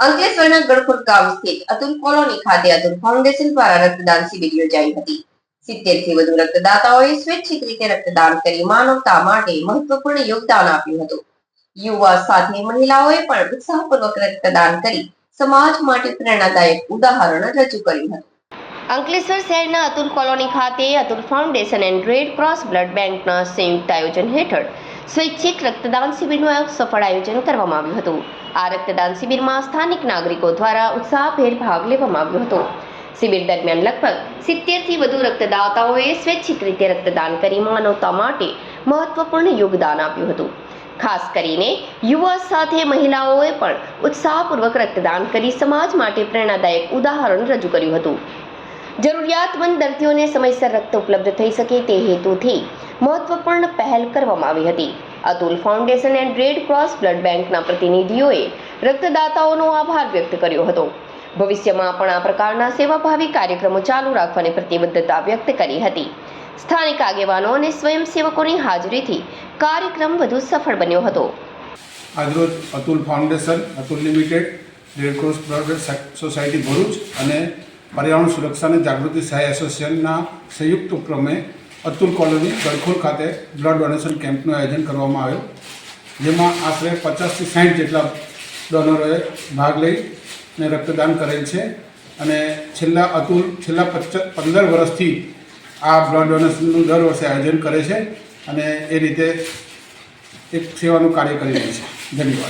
અંકલેશ્વરના ગળખોટ ગામ સ્થિત અતુલ કોલોની ખાતે અતુલ ફાઉન્ડેશન દ્વારા રક્તદાન શિબિર યોજાઈ હતી. સિત્તેરથી વધુ રક્તદાતાઓએ સ્વૈચ્છિક રીતે રક્તદાન કરી માનવતા માટે મહત્વપૂર્ણ યોગદાન આપ્યું હતું. યુવા સાથે મહિલાઓએ પણ ઉત્સાહપૂર્વક રક્તદાન કરી સમાજ માટે પ્રેરણાદાયક ઉદાહરણ રજૂ કર્યું હતું. અંકલેશ્વર શહેરના અતુલ કોલોની ખાતે Atul foundation and Red Cross blood બેંકના સંયુક્ત આયોજન હેઠળ સ્વૈચ્છિક રક્તદાન શિબિરનું સફળ આયોજન કરવામાં આવ્યું હતું. આ રક્તદાન શિબિરમાં સ્થાનિક નાગરિકો દ્વારા ઉત્સાહભેર ભાગ લેવામાં આવ્યો હતો. શિબિર દરમિયાન લગભગ સિત્તેરથી વધુ રક્તદાતાઓએ સ્વૈચ્છિક રીતે રક્તદાન કરી માનવતા માટે મહત્વપૂર્ણ યોગદાન આપ્યું હતું. ખાસ કરીને યુવા સાથે મહિલાઓએ પણ ઉત્સાહપૂર્વક રક્તદાન કરી સમાજ માટે પ્રેરણાદાયક ઉદાહરણ રજૂ કર્યું હતું. જરૂરિયાતમંદ દર્દીઓને સમયસર રક્ત ઉપલબ્ધ થઈ શકે તે હેતુથી મહત્વપૂર્ણ પહેલ કરવામાં આવી હતી. Atul foundation and Red Cross blood બેંકના પ્રતિનિધિઓએ રક્તદાતાઓનો આભાર વ્યક્ત કર્યો હતો. ભવિષ્યમાં પણ આ પ્રકારના સેવાભાવી કાર્યક્રમો ચાલુ રાખવાની પ્રતિબદ્ધતા વ્યક્ત કરી હતી. સ્થાનિક આગેવાનો અને સ્વયંસેવકોની હાજરીથી કાર્યક્રમ વધુ સફળ બન્યો હતો. આજરોજ Atul foundation, Atul limited Red Cross blood society Bharuch અને પર્યાવરણ સુરક્ષા અને જાગૃતિ સહાય એસોસિએશનના સંયુક્ત ઉપક્રમે અતુલ કોલોની ગળખોલ ખાતે બ્લડ ડોનેશન કેમ્પનું આયોજન કરવામાં આવ્યું, જેમાં આશરે પચાસથી સાઠ જેટલા ડોનરોએ ભાગ લઈ ને રક્તદાન કરેલ છે. અને છેલ્લા અતુલ, છેલ્લા પંદર વર્ષથી આ બ્લડ ડોનેશનનું દર વર્ષે આયોજન કરે છે અને એ રીતે એક સેવાનું કાર્ય કરી રહી છે. ધન્યવાદ.